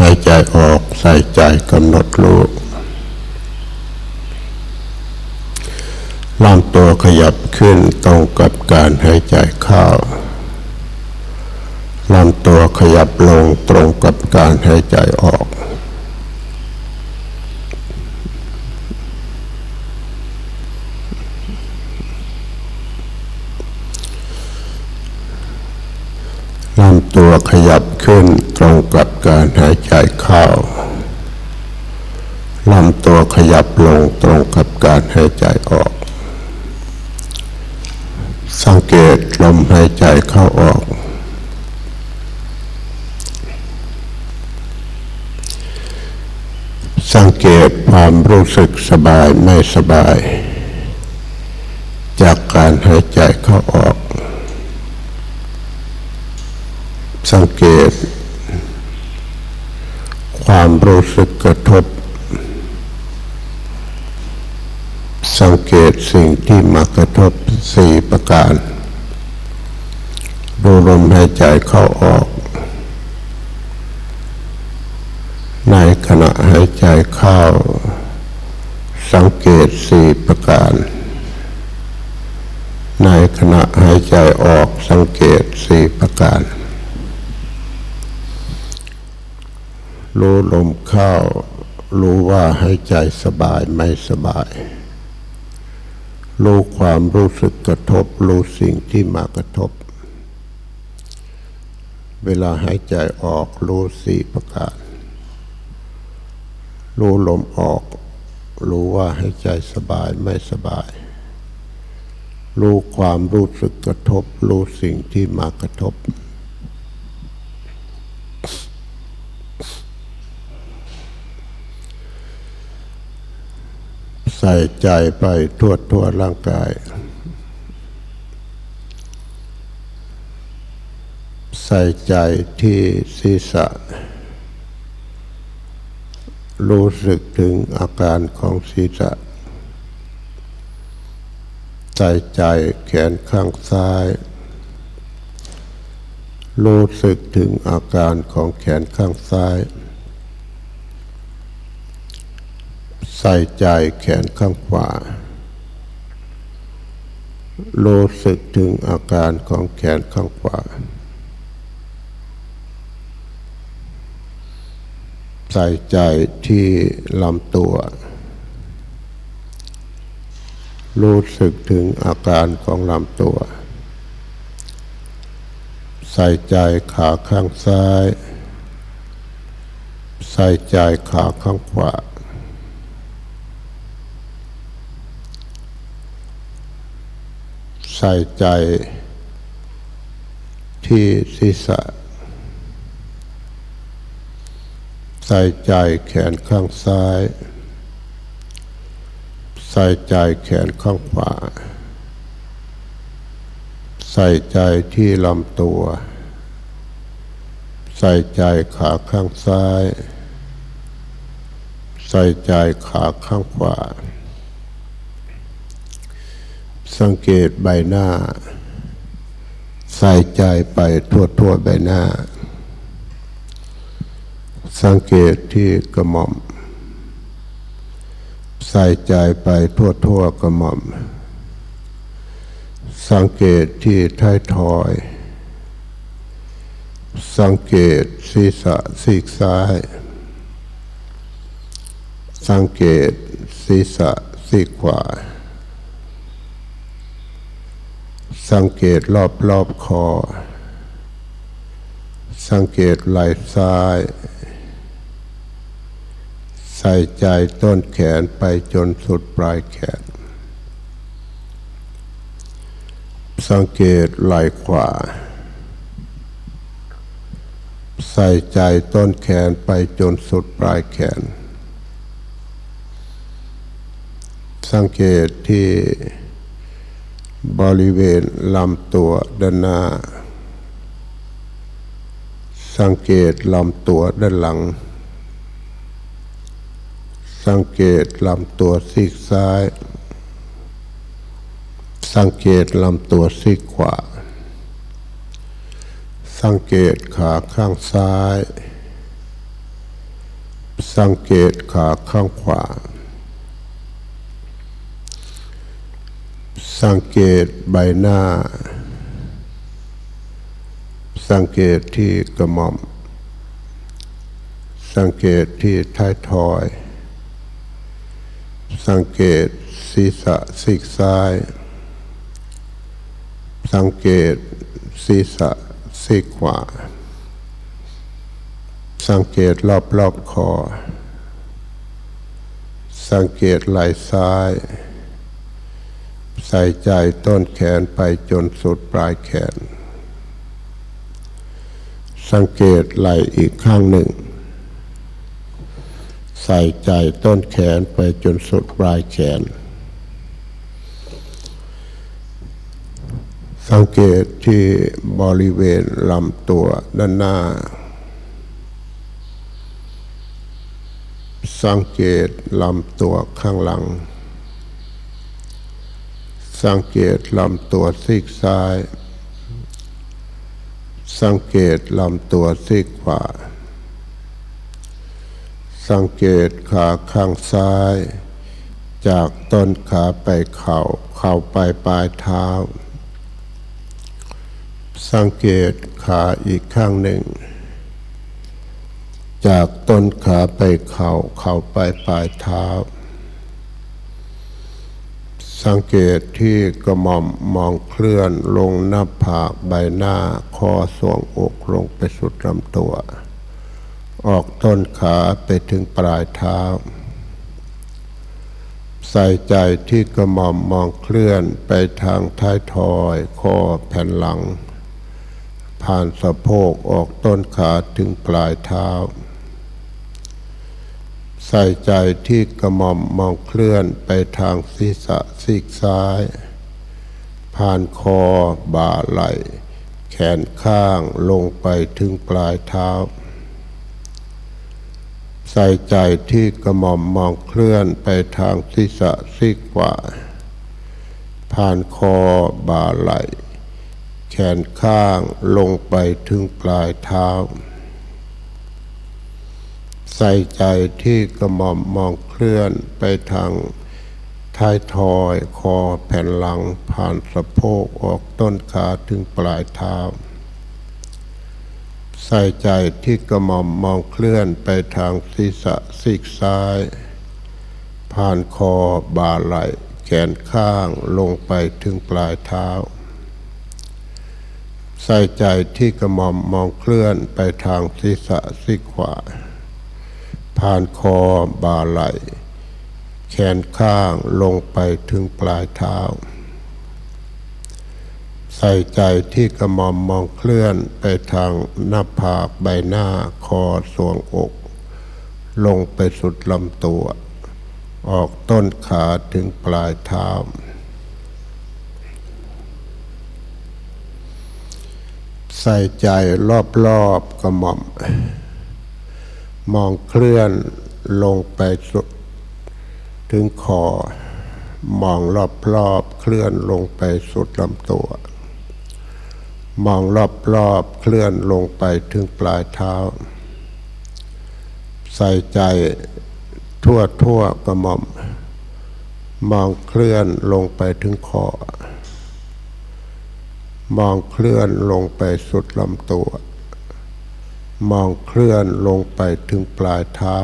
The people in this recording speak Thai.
หายใจออกใส่ใจกำหนดรู้ลำตัวขยับขึ้นตรงกับการหายใจเข้าลำตัวขยับลงตรงกับการหายใจออก ลำตัว ขยับขึ้นตรงกับการหายใจเข้าลำตัวขยับลงตรงกับการหายใจออก สังเกตลมหายใจเข้าออก สังเกตความรู้สึกสบายไม่สบาย จากการหายใจเข้าออก สังเกต ความ รู้สึกกระทบ สังเกตสิ่งที่มากระทบสี่ประการ ดูลมหายใจเข้าออก ในขณะหายใจเข้า สังเกตสี่ประการ ในขณะหายใจออกสังเกตสี่ประการ รู้ลมเข้า รู้ว่าหายใจสบายไม่สบาย รู้ความรู้สึกกระทบ รู้สิ่งที่มากระทบ เวลาหายใจออกรู้สี่ประการ รู้ลมออก รู้ว่าหายใจสบายไม่สบาย รู้ความรู้สึกกระทบ รู้สิ่งที่มากระทบ ส่ใจไปทั่วทั่วร่างกาย ใส่ใจที่ศีรษะ รู้สึกถึงอาการของศีรษะ ใส่ใจแขนข้างซ้าย รู้สึกถึงอาการของแขนข้างซ้าย ใส่ใจแขนข้างขวารู้สึกถึงอาการของแขนข้างขวา ใส่ใจที่ลำตัว รู้สึกถึงอาการของลำตัว ใส่ใจขาข้างซ้าย ใส่ใจขาข้างขวา ใส่ใจที่ศีรษะ ใส่ใจแขนข้างซ้าย ใส่ใจแขนข้างขวา ใส่ใจที่ลำตัว ใส่ใจขาข้างซ้าย ใส่ใจขาข้างขวา สังเกตใบหน้า ใส่ใจไปทั่วทั่วใบหน้า สังเกตที่กระหม่อม ใส่ใจไปทั่วทั่วกระหม่อม สังเกตที่ท้ายทอย สังเกตศีรษะซีกซ้าย สังเกตศีรษะซีกขวา สังเกตรอบรอบคอ สังเกตไหล่ซ้าย ใส่ใจต้นแขนไปจนสุดปลายแขน สังเกตไหล่ขวา ใส่ใจต้นแขนไปจนสุดปลายแขน สังเกตที่ บริเวณลำตัวด้านหน้า สังเกตลำตัวด้านหลัง สังเกตลำตัวซีกซ้าย สังเกตลำตัวซีกขวา สังเกตขาข้างซ้าย สังเกตขาข้างขวา สังเกตใบหน้า สังเกตที่กระหม่อม สังเกตที่ท้ายทอย สังเกตศีรษะซีกซ้าย สังเกตศีรษะซีกขวา สังเกตรอบรอบคอ สังเกตไหล่ซ้าย ใส่ใจต้นแขนไปจนสุดปลายแขน สังเกตไหล่อีกข้างหนึ่ง ใส่ใจต้นแขนไปจนสุดปลายแขน สังเกตที่บริเวณลำตัวด้านหน้า สังเกตลำตัวข้างหลัง สังเกตลำตัวซีกซ้าย สังเกตลำตัวซีกขวา สังเกตขาข้างซ้าย จากต้นขาไปเข่า เข่าไปปลายเท้า สังเกตขาอีกข้างหนึ่ง จากต้นขาไปเข่า เข่าไปปลายเท้า สังเกตที่กระหม่อมมองเคลื่อนลงหน้าผากใบหน้า คอสวงอกลงไปสุดลำตัว ออกต้นขาไปถึงปลายเท้า ใส่ใจที่กระหม่อมมองเคลื่อนไปทางท้ายทอยคอแผ่นหลัง ผ่านสะโพกออกต้นขาถึงปลายเท้า ใส่ใจที่กระหม่อมมองเคลื่อนไปทางศีรษะซีกซ้าย ผ่านคอบ่าไหล่แขนข้างลงไปถึงปลายเท้า ใส่ใจที่กระหม่อมมองเคลื่อนไปทางศีรษะซีกขวาผ่านคอบ่าไหล่แขนข้างลงไปถึงปลายเท้า ใส่ใจที่กระหม่อมมองเคลื่อนไปทางท้ายทอยคอแผ่นหลังผ่านสะโพกออกต้นขาถึงปลายเท้า ใส่ใจที่กระหม่อมมองเคลื่อนไปทางศีรษะซีกซ้าย ผ่านคอบ่าไหล่แขนข้างลงไปถึงปลายเท้า ใส่ใจที่กระหม่อมมองเคลื่อนไปทางศีรษะซีกขวา ผ่านคอบ่าไหล่ แขนข้างลงไปถึงปลายเท้า ใส่ใจที่กระหม่อมมองเคลื่อนไปทางหน้าผากใบหน้าคอสวงอก ลงไปสุดลำตัว ออกต้นขาถึงปลายเท้าใส่ใจรอบๆกระหม่อม มองเคลื่อนลงไปสุดถึงคอมองรอบๆเคลื่อนลงไปสุดลำตัว มองรอบๆเคลื่อนลงไปถึงปลายเท้า ใส่ใจทั่วทั่วๆกระหม่อม มองเคลื่อนลงไปถึงคอมองเคลื่อนลงไปสุดลำตัว มองเคลื่อนลงไปถึงปลายเท้า